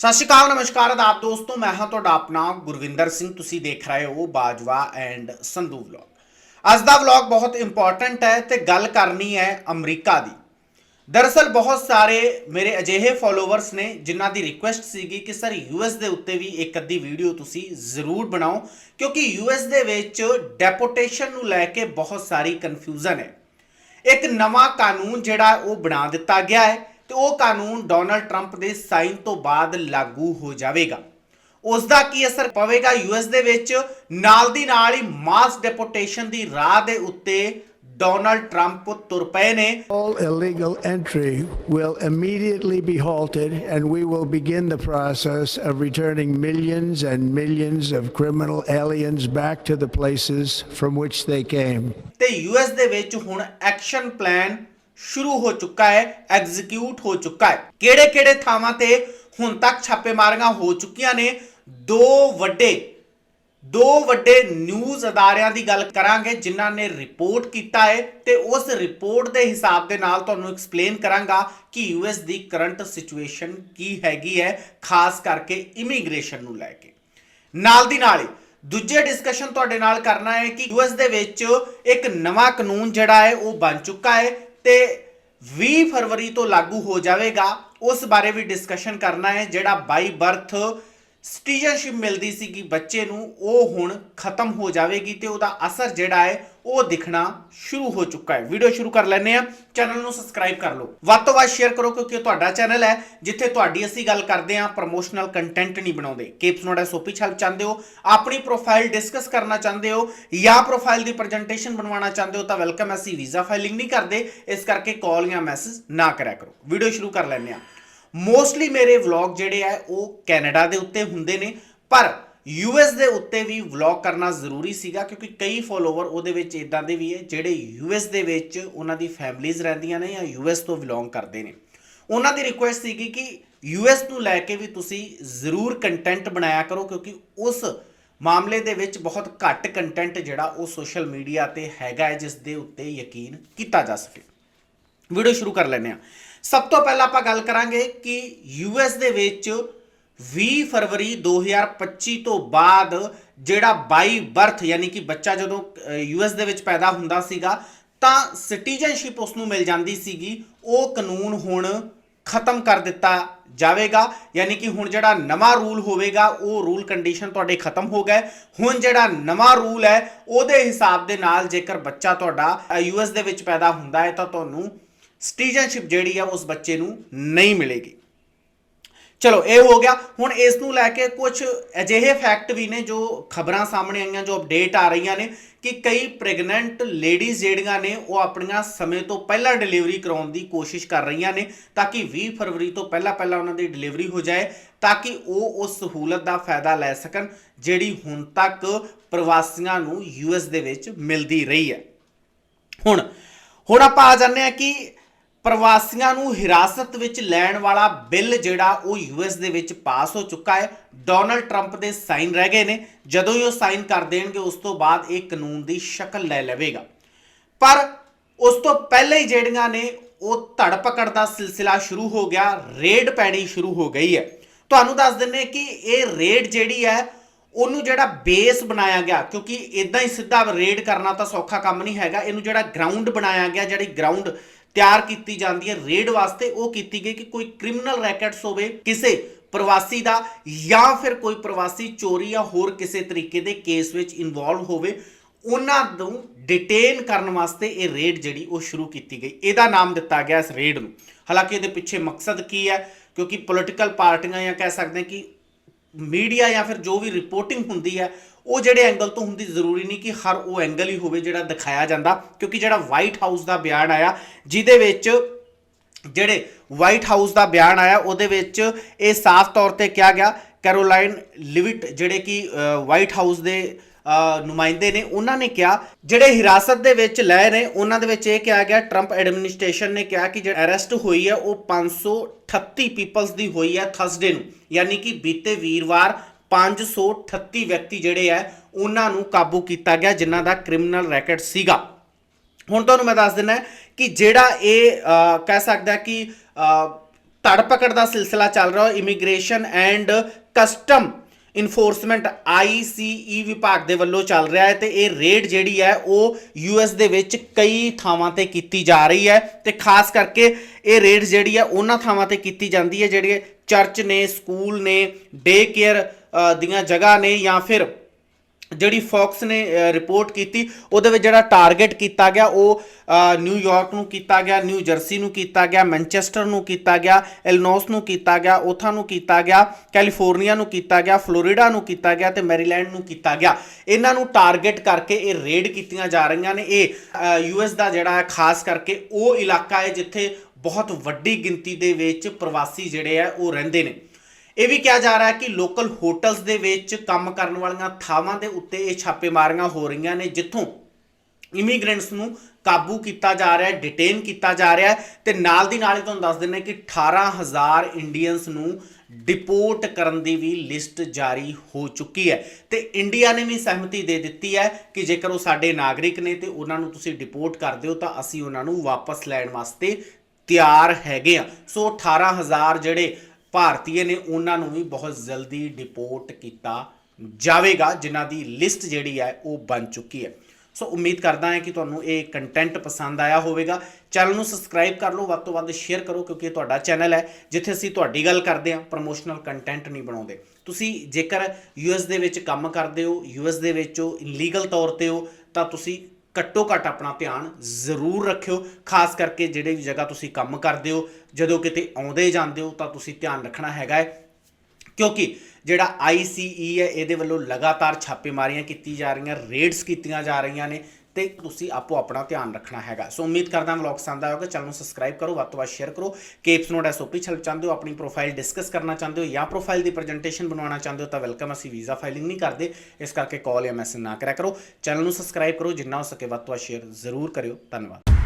ਸਤਿ ਸ਼੍ਰੀ ਅਕਾਲ, ਨਮਸਕਾਰ, ਆਦਾਬ ਦੋਸਤੋ, ਮੈਂ ਹਾਂ ਤੁਹਾਡਾ ਆਪਣਾ ਗੁਰਵਿੰਦਰ ਸਿੰਘ। ਤੁਸੀਂ ਦੇਖ ਰਹੇ ਹੋ ਬਾਜਵਾ ਐਂਡ ਸੰਧੂ ਵਲੌਗ ਅੱਜ ਦਾ ਵਲੌਗ ਬਹੁਤ ਇੰਪੋਰਟੈਂਟ ਹੈ ਤੇ ਗੱਲ ਕਰਨੀ ਹੈ ਅਮਰੀਕਾ ਦੀ। ਦਰਅਸਲ ਬਹੁਤ ਸਾਰੇ ਮੇਰੇ ਅਜਿਹੇ ਫਾਲੋਅਰਸ ਨੇ ਜਿਨ੍ਹਾਂ ਦੀ ਰਿਕੁਐਸਟ ਸੀਗੀ ਕਿ, ਸਰ ਯੂਐਸ ਦੇ ਉੱਤੇ ਵੀ ਇੱਕ ਅੱਧੀ ਵੀਡੀਓ ਤੁਸੀਂ ਜ਼ਰੂਰ ਬਣਾਓ, ਕਿਉਂਕਿ ਯੂਐਸ ਦੇ ਵਿੱਚ ਡੈਪੋਟੇਸ਼ਨ ਨੂੰ ਲੈ ਕੇ ਬਹੁਤ ਸਾਰੀ ਕਨਫਿਊਜ਼ਨ ਹੈ। ਇੱਕ ਨਵਾਂ ਕਾਨੂੰਨ ਜਿਹੜਾ ਉਹ ਬਣਾ ਦਿੱਤਾ ਗਿਆ ਹੈ ਤੇ ਉਹ ਕਾਨੂੰਨ ਡੋਨਲਡ ਟਰੰਪ ਦੇ ਸਾਈਨ ਤੋਂ ਬਾਅਦ ਲਾਗੂ ਹੋ ਜਾਵੇਗਾ ਉਸ ਦਾ ਕੀ ਅਸਰ ਪਵੇਗਾ ਯੂਐਸ ਦੇ ਵਿੱਚ ਨਾਲ ਦੀ ਨਾਲ ਹੀ ਮਾਸ ਡੈਪੋਟੇਸ਼ਨ ਦੀ ਰਾਹ ਦੇ ਉੱਤੇ ਡੋਨਲਡ ਟਰੰਪ ਤੁਰ ਪਏ ਨੇ All illegal entry will immediately be halted, and we will begin the process of returning millions and millions of criminal aliens back to the places from which they came. ਤੇ US ਦੇ ਵਿੱਚ ਹੁਣ action plan ਸ਼ੁਰੂ ਹੋ ਚੁੱਕਾ ਹੈ execute ਹੋ ਚੁੱਕਾ ਹੈ। ਕਿਹੜੇ ਕਿਹੜੇ ਥਾਵਾਂ ਤੇ ਹੁਣ ਤੱਕ ਛਾਪੇਮਾਰੀਆਂ ਹੋ ਚੁੱਕੀਆਂ ਨੇ? ਦੋ ਵੱਡੇ ਦੋ ਵੱਡੇ ਨਿਊਜ਼ ਅਦਾਰਿਆਂ ਦੀ ਗੱਲ ਕਰਾਂਗੇ, ਜਿਨ੍ਹਾਂ ਨੇ ਰਿਪੋਰਟ ਕੀਤਾ ਹੈ ਤੇ ਉਸ ਰਿਪੋਰਟ ਦੇ ਹਿਸਾਬ ਦੇ ਨਾਲ ਤੁਹਾਨੂੰ ਐਕਸਪਲੇਨ ਕਰਾਂਗਾ ਕਿ ਯੂਐਸ ਦੀ ਕਰੰਟ ਸਿਚੁਏਸ਼ਨ ਕੀ ਹੈਗੀ ਹੈ, ਖਾਸ ਕਰਕੇ ਇਮੀਗ੍ਰੇਸ਼ਨ ਨੂੰ ਲੈ ਕੇ। ਨਾਲ ਦੀ ਨਾਲ ਹੀ ਦੂਜੇ ਡਿਸਕਸ਼ਨ ਤੁਹਾਡੇ ਨਾਲ ਕਰਨਾ ਹੈ ਕਿ ਯੂਐਸ ਦੇ ਵਿੱਚ ਇੱਕ ਨਵਾਂ ਕਾਨੂੰਨ ਜਿਹੜਾ ਹੈ, ਉਹ ਬਣ ਚੁੱਕਾ ਹੈ। ਤੇ 20 ਫਰਵਰੀ ਤੋਂ ਲਾਗੂ ਹੋ ਜਾਵੇਗਾ। ਉਸ ਬਾਰੇ ਵੀ ਡਿਸਕਸ਼ਨ ਕਰਨਾ ਹੈ, ਜਿਹੜਾ ਬਾਈ ਬਰਥ ਸਿਟੀਜ਼ਨਸ਼ਿਪ ਮਿਲਦੀ ਸੀਗੀ ਬੱਚੇ ਨੂੰ ਉਹ ਹੁਣ ਖਤਮ ਹੋ ਜਾਵੇਗੀ ਤੇ ਉਹਦਾ ਅਸਰ ਜਿਹੜਾ ਹੈ, ਉਹ ਦਿਖਣਾ ਸ਼ੁਰੂ ਹੋ ਚੁੱਕਾ ਹੈ। ਵੀਡੀਓ ਸ਼ੁਰੂ ਕਰ ਲੈਂਦੇ ਆ ਚੈਨਲ ਨੂੰ ਸਬਸਕ੍ਰਾਈਬ ਕਰ ਲਓ। ਵੱਧ ਤੋਂ ਵੱਧ ਸ਼ੇਅਰ ਕਰੋ ਕਿਉਂਕਿ ਇਹ ਤੁਹਾਡਾ ਚੈਨਲ ਹੈ, ਜਿੱਥੇ ਤੁਹਾਡੀ ਅਸੀਂ ਗੱਲ ਕਰਦੇ ਆ ਪ੍ਰੋਮੋਸ਼ਨਲ ਕੰਟੈਂਟ ਨਹੀਂ ਬਣਾਉਂਦੇ। ਕੇਪਸ ਨੋਟ ਐਸਓਪੀ ਛਲ ਚਾਹੁੰਦੇ ਹੋ, ਆਪਣੀ ਪ੍ਰੋਫਾਈਲ ਡਿਸਕਸ ਕਰਨਾ ਚਾਹੁੰਦੇ ਹੋ ਜਾਂ ਪ੍ਰੋਫਾਈਲ ਦੀ ਪ੍ਰੈਜੈਂਟੇਸ਼ਨ ਬਣਵਾਉਣਾ ਚਾਹੁੰਦੇ ਹੋ ਤਾਂ ਵੈਲਕਮ ਅਸੀਂ ਵੀਜ਼ਾ ਫਾਈਲਿੰਗ ਨਹੀਂ ਕਰਦੇ। ਇਸ ਕਰਕੇ ਕਾਲ ਜਾਂ ਮੈਸੇਜ ਨਾ ਕਰਿਆ ਕਰੋ। ਵੀਡੀਓ ਸ਼ੁਰੂ ਕਰ ਲੈਂਦੇ ਆ ਮੋਸਟਲੀ ਮੇਰੇ ਵਲੌਗ ਜਿਹੜੇ ਆ, ਉਹ ਕੈਨੇਡਾ ਦੇ ਉੱਤੇ ਹੁੰਦੇ ਨੇ, ਪਰ ਯੂਐਸ ਦੇ ਉੱਤੇ ਵੀ ਵਲੌਗ ਕਰਨਾ ਜ਼ਰੂਰੀ ਸੀਗਾ, ਕਿਉਂਕਿ ਕਈ ਫੋਲੋਵਰ ਉਹਦੇ ਵਿੱਚ ਇਦਾਂ ਦੇ ਵੀ ਹੈ, ਜਿਹੜੇ ਯੂਐਸ ਦੇ ਵਿੱਚ ਉਹਨਾਂ ਦੀ ਫੈਮਿਲੀਜ਼ ਰਹਿੰਦੀਆਂ ਨੇ ਜਾਂ ਯੂਐਸ ਤੋਂ ਬਿਲੋਂਗ ਕਰਦੇ ਨੇ। ਉਹਨਾਂ ਦੀ ਰਿਕੁਐਸਟ ਸੀਗੀ ਕਿ ਯੂਐਸ ਨੂੰ ਲੈ ਕੇ ਵੀ ਤੁਸੀਂ ਜ਼ਰੂਰ ਕੰਟੈਂਟ ਬਣਾਇਆ ਕਰੋ, ਕਿਉਂਕਿ ਉਸ ਮਾਮਲੇ ਦੇ ਵਿੱਚ ਬਹੁਤ ਘੱਟ ਕੰਟੈਂਟ ਜਿਹੜਾ ਉਹ ਸੋਸ਼ਲ ਮੀਡੀਆ ਤੇ ਹੈਗਾ ਹੈ, ਜਿਸ ਦੇ ਉੱਤੇ ਯਕੀਨ ਕੀਤਾ ਜਾ ਸਕੇ। ਵੀਡੀਓ ਸ਼ੁਰੂ ਕਰ ਲੈਂਦੇ ਆ ਸਭ ਤੋਂ ਪਹਿਲਾਂ ਆਪਾਂ ਗੱਲ ਕਰਾਂਗੇ ਕਿ ਯੂਐਸ ਦੇ ਵਿੱਚ 20 ਫਰਵਰੀ 2025 ਤੋਂ ਬਾਅਦ ਜਿਹੜਾ ਬਾਈ ਬਰਥ, ਯਾਨੀ ਕਿ ਬੱਚਾ ਜਦੋਂ ਯੂਐਸ ਦੇ ਵਿੱਚ ਪੈਦਾ ਹੁੰਦਾ ਸੀਗਾ, ਤਾਂ ਸਿਟੀਜ਼ਨਸ਼ਿਪ ਉਸ ਨੂੰ ਮਿਲ ਜਾਂਦੀ ਸੀਗੀ। ਉਹ ਕਾਨੂੰਨ ਹੁਣ ਖਤਮ ਕਰ ਦਿੱਤਾ ਜਾਵੇਗਾ। ਯਾਨੀ ਕਿ ਹੁਣ ਜਿਹੜਾ ਨਵਾਂ ਰੂਲ ਹੋਵੇਗਾ, ਉਹ ਰੂਲ ਕੰਡੀਸ਼ਨ ਤੁਹਾਡੇ ਖਤਮ ਹੋ ਗਏ। ਹੁਣ ਜਿਹੜਾ ਨਵਾਂ ਰੂਲ ਹੈ, ਉਹਦੇ ਹਿਸਾਬ ਦੇ ਨਾਲ ਜੇਕਰ ਬੱਚਾ ਤੁਹਾਡਾ ਯੂਐਸ ਦੇ ਵਿੱਚ ਪੈਦਾ ਹੁੰਦਾ ਹੈ, ਤਾਂ ਤੁਹਾਨੂੰ ਸਿਟੀਜ਼ਨਸ਼ਿਪ ਜਿਹੜੀ ਆ ਉਸ ਬੱਚੇ ਨੂੰ ਨਹੀਂ ਮਿਲੇਗੀ। ਚਲੋ, ਇਹ ਹੋ ਗਿਆ। ਹੁਣ ਇਸ ਨੂੰ ਲੈ ਕੇ ਕੁਝ ਅਜਿਹੇ ਫੈਕਟ ਵੀ ਨੇ ਜੋ ਖਬਰਾਂ ਸਾਹਮਣੇ ਆਈਆਂ, ਜੋ ਅਪਡੇਟ ਆ ਰਹੀਆਂ ਨੇ ਕਿ ਕਈ ਪ੍ਰੈਗਨੈਂਟ ਲੇਡੀਜ਼ ਜਿਹੜੀਆਂ ਨੇ, ਉਹ ਆਪਣੀਆਂ ਸਮੇਂ ਤੋਂ ਪਹਿਲਾਂ ਡਿਲੀਵਰੀ ਕਰਾਉਣ ਦੀ ਕੋਸ਼ਿਸ਼ ਕਰ ਰਹੀਆਂ ਨੇ ਤਾਂ ਕਿ 20 ਫਰਵਰੀ ਤੋਂ ਪਹਿਲਾਂ ਪਹਿਲਾਂ ਉਹਨਾਂ ਦੀ ਡਿਲੀਵਰੀ ਹੋ ਜਾਏ ਤਾਂ ਕਿ ਉਹ ਉਸ ਸਹੂਲਤ ਦਾ ਫਾਇਦਾ ਲੈ ਸਕਣ ਜਿਹੜੀ ਹੁਣ ਤੱਕ ਪ੍ਰਵਾਸੀਆਂ ਨੂੰ ਯੂਐਸ ਦੇ ਵਿੱਚ ਮਿਲਦੀ ਰਹੀ ਹੈ। ਹੁਣ ਹੁਣ ਆਪਾਂ ਆ ਜਾਂਦੇ ਆ ਕਿ ਪ੍ਰਵਾਸੀਆਂ ਨੂੰ ਹਿਰਾਸਤ ਵਿੱਚ ਲੈਣ ਵਾਲਾ ਬਿੱਲ ਜਿਹੜਾ ਉਹ ਯੂਐਸ ਦੇ ਵਿੱਚ ਪਾਸ ਹੋ ਚੁੱਕਾ ਹੈ। ਡੋਨਲਡ ਟਰੰਪ ਦੇ ਸਾਈਨ ਰਹਿ ਗਏ ਨੇ। ਜਦੋਂ ਹੀ ਉਹ ਸਾਈਨ ਕਰ ਦੇਣਗੇ, ਉਸ ਤੋਂ ਬਾਅਦ ਇਹ ਕਾਨੂੰਨ ਦੀ ਸ਼ਕਲ ਲੈ ਲਵੇਗਾ। ਪਰ ਉਸ ਤੋਂ ਪਹਿਲਾਂ ਹੀ ਜਿਹੜੀਆਂ ਨੇ, ਉਹ ਧੜ ਪਕੜ ਦਾ ਸਿਲਸਿਲਾ ਸ਼ੁਰੂ ਹੋ ਗਿਆ। ਰੇਡ ਪੈਣੀ ਸ਼ੁਰੂ ਹੋ ਗਈ ਹੈ। ਤੁਹਾਨੂੰ ਦੱਸ ਦਿੰਨੇ ਕਿ ਇਹ ਰੇਡ ਜਿਹੜੀ ਹੈ, ਉਹਨੂੰ ਜਿਹੜਾ ਬੇਸ ਬਣਾਇਆ ਗਿਆ, ਕਿਉਂਕਿ ਇਦਾਂ ਹੀ ਸਿੱਧਾ ਰੇਡ ਕਰਨਾ ਤਾਂ ਸੌਖਾ ਕੰਮ ਨਹੀਂ ਹੈਗਾ। ਇਹਨੂੰ ਜਿਹੜਾ ਗਰਾਊਂਡ ਬਣਾਇਆ ਗਿਆ, ਜਿਹੜੀ ਗਰਾਊਂਡ ਤਿਆਰ ਕੀਤੀ ਜਾਂਦੀ ਹੈ। ਰੇਡ ਵਾਸਤੇ ਉਹ ਕੀਤੀ ਗਈ ਕਿ ਕੋਈ ਕ੍ਰਿਮੀਨਲ ਰੈਕਟਸ ਹੋਵੇ ਕਿਸੇ ਪ੍ਰਵਾਸੀ ਦਾ ਜਾਂ ਫਿਰ ਕੋਈ ਪ੍ਰਵਾਸੀ ਚੋਰੀ ਜਾਂ ਹੋਰ ਕਿਸੇ ਤਰੀਕੇ ਦੇ ਕੇਸ ਵਿੱਚ ਇਨਵੋਲਵ ਹੋਵੇ, ਉਹਨਾਂ ਨੂੰ ਡਿਟੇਨ ਕਰਨ ਵਾਸਤੇ ਇਹ ਰੇਡ ਜਿਹੜੀ ਉਹ ਸ਼ੁਰੂ ਕੀਤੀ ਗਈ। ਇਹਦਾ ਨਾਮ ਦਿੱਤਾ ਗਿਆ ਇਸ ਰੇਡ ਨੂੰ। ਹਾਲਾਂਕਿ ਇਹਦੇ ਪਿੱਛੇ ਮਕਸਦ ਕੀ ਹੈ? ਕਿਉਂਕਿ ਪੋਲੀਟੀਕਲ ਪਾਰਟੀਆਂ ਜਾਂ ਕਹਿ ਸਕਦੇ ਹਾਂ ਕਿ ਮੀਡੀਆ ਜਾਂ ਫਿਰ ਜੋ ਵੀ ਰਿਪੋਰਟਿੰਗ ਹੁੰਦੀ ਹੈ, ਉਹ ਜਿਹੜੇ ਐਂਗਲ ਤੋਂ ਹੁੰਦੀ ਜ਼ਰੂਰੀ ਨਹੀਂ ਕਿ ਹਰ ਉਹ ਐਂਗਲ ਹੀ ਹੋਵੇ ਜਿਹੜਾ ਦਿਖਾਇਆ ਜਾਂਦਾ, ਕਿਉਂਕਿ ਜਿਹੜਾ ਵਾਈਟ ਹਾਊਸ ਦਾ ਬਿਆਨ ਆਇਆ, ਜਿਹਦੇ ਵਿੱਚ ਜਿਹੜੇ ਵਾਈਟ ਹਾਊਸ ਦਾ ਬਿਆਨ ਆਇਆ, ਉਹਦੇ ਵਿੱਚ ਇਹ ਸਾਫ਼ ਤੌਰ ਤੇ ਕਿਹਾ ਗਿਆ ਕੈਰੋਲਾਈਨ ਲਿਵਿਟ ਜਿਹੜੇ ਕਿ ਵਾਈਟ ਹਾਊਸ ਦੇ ਨੁਮਾਇੰਦੇ ਨੇ ਉਹਨਾਂ ਨੇ ਕਿਹਾ ਜਿਹੜੇ ਹਿਰਾਸਤ ਦੇ ਵਿੱਚ ਲੈ ਨੇ ਉਹਨਾਂ ਦੇ ਵਿੱਚ ਇਹ ਕਿਹਾ ਗਿਆ ਟਰੰਪ ਐਡਮਿਨਿਸਟ੍ਰੇਸ਼ਨ ਨੇ ਕਿਹਾ ਕਿ ਜਿਹੜਾ ਅਰੈਸਟ ਹੋਈ ਹੈ ਉਹ 538 ਪੀਪਲਸ ਦੀ ਹੋਈ ਹੈ ਥਰਸਡੇ ਨੂੰ। ਯਾਨੀ ਕਿ ਬੀਤੇ ਵੀਰਵਾਰ 538 ਵਿਅਕਤੀ ਜਿਹੜੇ ਆ ਉਹਨਾਂ ਨੂੰ ਕਾਬੂ ਕੀਤਾ ਗਿਆ ਜਿਨ੍ਹਾਂ ਦਾ ਕ੍ਰਿਮੀਨਲ ਰੈਕਟ ਸੀਗਾ। ਹੁਣ ਤੁਹਾਨੂੰ ਮੈਂ ਦੱਸ ਦਿੰਦਾ ਕਿ ਜਿਹੜਾ ਇਹ ਕਹਿ ਸਕਦਾ ਕਿ ਅ, ਧੜਪਕੜ ਦਾ ਸਿਲਸਿਲਾ ਚੱਲ ਰਿਹਾ immigration and custom enforcement ICE ਵਿਭਾਗ ਦੇ ਵੱਲੋਂ ਚੱਲ ਰਿਹਾ ਹੈ ਤੇ ਇਹ ਰੇਡ ਜਿਹੜੀ ਹੈ ਉਹ US ਦੇ ਵਿੱਚ ਕਈ ਥਾਵਾਂ ਤੇ ਕੀਤੀ ਜਾ ਰਹੀ ਹੈ ਤੇ ਖਾਸ ਕਰਕੇ ਇਹ ਰੇਡ ਜਿਹੜੀ ਹੈ ਉਹਨਾਂ ਥਾਵਾਂ ਤੇ ਕੀਤੀ ਜਾਂਦੀ ਹੈ ਜਿਹੜੇ ਚਰਚ ਨੇ, ਸਕੂਲ ਨੇ ਡੇ ਕੇਅਰ ਦੀਆਂ ਜਗ੍ਹਾ ਨੇ ਜਾਂ ਫਿਰ ਜਿਹੜੀ ਫੌਕਸ ਨੇ ਰਿਪੋਰਟ ਕੀਤੀ ਉਹਦੇ ਵਿੱਚ ਜਿਹੜਾ ਟਾਰਗੇਟ ਕੀਤਾ ਗਿਆ ਉਹ ਅ, ਨਿਊਯਾਰਕ ਨੂੰ ਕੀਤਾ ਗਿਆ ਨਿਊ ਜਰਸੀ ਨੂੰ ਕੀਤਾ ਗਿਆ ਮੈਨਚੈਸਟਰ ਨੂੰ ਕੀਤਾ ਗਿਆ ਇਲਨੋਸ ਨੂੰ ਕੀਤਾ ਗਿਆ ਉਥਾ ਨੂੰ ਕੀਤਾ ਗਿਆ ਕੈਲੀਫੋਰਨੀਆ ਨੂੰ ਕੀਤਾ ਗਿਆ ਫਲੋਰੀਡਾ ਨੂੰ ਕੀਤਾ ਗਿਆ ਤੇ ਮੈਰੀਲੈਂਡ ਨੂੰ ਕੀਤਾ ਗਿਆ। ਇਹਨਾਂ ਨੂੰ ਟਾਰਗੇਟ ਕਰਕੇ ਇਹ ਰੇਡ ਕੀਤੀਆਂ ਜਾ ਰਹੀਆਂ ਨੇ। ਇਹ ਯੂਐਸ ਦਾ ਜਿਹੜਾ ਹੈ ਖਾਸ ਕਰਕੇ ਉਹ ਇਲਾਕਾ ਹੈ ਜਿੱਥੇ ਬਹੁਤ ਵੱਡੀ ਗਿਣਤੀ ਦੇ ਵਿੱਚ ਪ੍ਰਵਾਸੀ ਜਿਹੜੇ ਆ ਉਹ ਰਹਿੰਦੇ ਨੇ। ਇਹ ਵੀ ਕਿਹਾ ਜਾ ਰਿਹਾ ਹੈ ਕਿ ਲੋਕਲ ਹੋਟਲਸ ਦੇ ਵਿੱਚ ਕੰਮ ਕਰਨ ਵਾਲੀਆਂ ਥਾਵਾਂ ਦੇ ਉੱਤੇ ਇਹ ਛਾਪੇਮਾਰੀਆਂ ਹੋ ਰਹੀਆਂ ਨੇ, ਜਿੱਥੋਂ ਇਮੀਗ੍ਰੈਂਟਸ ਨੂੰ ਕਾਬੂ ਕੀਤਾ ਜਾ ਰਿਹਾ ਹੈ ਡਿਟੇਨ ਕੀਤਾ ਜਾ ਰਿਹਾ ਹੈ ਤੇ ਨਾਲ ਦੀ ਨਾਲ ਹੀ ਤੁਹਾਨੂੰ ਦੱਸ ਦਿੰਦੇ ਕਿ 18000 ਇੰਡੀਅਨਸ ਨੂੰ ਡਿਪੋਰਟ ਕਰਨ ਦੀ ਵੀ ਲਿਸਟ ਜਾਰੀ ਹੋ ਚੁੱਕੀ ਹੈ। ਤੇ ਇੰਡੀਆ ਨੇ ਵੀ ਸਹਿਮਤੀ ਦੇ ਦਿੱਤੀ ਹੈ ਕਿ ਜੇਕਰ ਉਹ ਸਾਡੇ ਨਾਗਰਿਕ ਨੇ ਤੇ ਉਹਨਾਂ ਨੂੰ ਤੁਸੀਂ ਡਿਪੋਰਟ ਕਰ ਦਿਓ ਤਾਂ ਅਸੀਂ ਉਹਨਾਂ ਨੂੰ ਵਾਪਸ ਲੈਣ ਵਾਸਤੇ ਤਿਆਰ ਹੈਗੇ ਆ ਸੋ 18000 ਜਿਹੜੇ ਭਾਰਤੀਏ ਨੇ ਉਹਨਾਂ ਨੂੰ ਵੀ ਬਹੁਤ ਜਲਦੀ ਡਿਪੋਰਟ ਕੀਤਾ ਜਾਵੇਗਾ, ਜਿਨ੍ਹਾਂ ਦੀ ਲਿਸਟ ਜਿਹੜੀ ਹੈ ਉਹ ਬਣ ਚੁੱਕੀ ਹੈ। ਸੋ ਉਮੀਦ ਕਰਦਾ ਹਾਂ ਕਿ ਤੁਹਾਨੂੰ ਇਹ ਕੰਟੈਂਟ ਪਸੰਦ ਆਇਆ ਹੋਵੇਗਾ। ਚੈਨਲ ਨੂੰ ਸਬਸਕ੍ਰਾਈਬ ਕਰ ਲਓ, ਵੱਧ ਤੋਂ ਵੱਧ ਸ਼ੇਅਰ ਕਰੋ, ਕਿਉਂਕਿ ਇਹ ਤੁਹਾਡਾ ਚੈਨਲ ਹੈ, ਜਿੱਥੇ ਅਸੀਂ ਤੁਹਾਡੀ ਗੱਲ ਕਰਦੇ ਹਾਂ ਪ੍ਰੋਮੋਸ਼ਨਲ ਕੰਟੈਂਟ ਨਹੀਂ ਬਣਾਉਂਦੇ। ਤੁਸੀਂ ਜੇਕਰ ਯੂਐਸ ਦੇ ਵਿੱਚ ਕੰਮ ਕਰਦੇ ਹੋ ਯੂਐਸ ਦੇ ਵਿੱਚ ਹੋ ਇਲੀਗਲ ਤੌਰ ਤੇ ਹੋ, ਤਾਂ ਤੁਸੀਂ ਘੱਟੋ ਘੱਟ ਆਪਣਾ ਧਿਆਨ ਜ਼ਰੂਰ ਰੱਖਿਓ, ਖਾਸ ਕਰਕੇ ਜਿਹੜੇ ਵੀ ਜਗ੍ਹਾ ਤੁਸੀਂ ਕੰਮ ਕਰਦੇ ਹੋ, ਜਦੋਂ ਕਿਤੇ ਆਉਂਦੇ ਜਾਂਦੇ ਹੋ ਤਾਂ ਤੁਸੀਂ ਧਿਆਨ ਰੱਖਣਾ ਹੈਗਾ ਹੈ। ਕਿਉਂਕਿ ਜਿਹੜਾ ICE ਹੈ, ਇਹਦੇ ਵੱਲੋਂ ਲਗਾਤਾਰ ਛਾਪੇਮਾਰੀਆਂ ਕੀਤੀ ਜਾ ਰਹੀਆਂ, ਰੇਡਸ ਕੀਤੀਆਂ ਜਾ ਰਹੀਆਂ ਨੇ ਤੇ ਤੁਸੀਂ ਆਪੋ ਆਪਣਾ ਧਿਆਨ ਰੱਖਣਾ ਹੈਗਾ। ਸੋ ਉਮੀਦ ਕਰਦਾ ਵਲੌਗ ਪਸੰਦ ਆਇਆ ਹੋਵੇਗਾ। ਚੈਨਲ ਨੂੰ ਸਬਸਕ੍ਰਾਈਬ ਕਰੋ, ਵੱਧ ਤੋਂ ਵੱਧ ਸ਼ੇਅਰ ਕਰੋ। ਕੇਪਸ ਨੋਟ ਐਸਓਪੀ ਛਲ ਚਾਹੁੰਦੇ ਹੋ, ਆਪਣੀ ਪ੍ਰੋਫਾਈਲ ਡਿਸਕਸ ਕਰਨਾ ਚਾਹੁੰਦੇ ਹੋ ਜਾਂ ਪ੍ਰੋਫਾਈਲ ਦੀ ਪ੍ਰੈਜੈਂਟੇਸ਼ਨ ਬਣਾਉਣਾ ਚਾਹੁੰਦੇ ਹੋ, ਤਾਂ ਵੈਲਕਮ ਅਸੀਂ ਵੀਜ਼ਾ ਫਾਈਲਿੰਗ ਨਹੀਂ ਕਰਦੇ। ਇਸ ਕਰਕੇ ਕਾਲ ਜਾਂ ਮੈਸੇਜ ਨਾ ਕਰਿਆ ਕਰੋ। ਚੈਨਲ ਨੂੰ ਸਬਸਕ੍ਰਾਈਬ ਕਰੋ, ਜਿੰਨਾ ਹੋ ਸਕੇ ਵੱਧ ਤੋਂ ਵੱਧ ਸ਼ੇਅਰ ਜ਼ਰੂਰ ਕਰਿਓ। ਧੰਨਵਾਦ।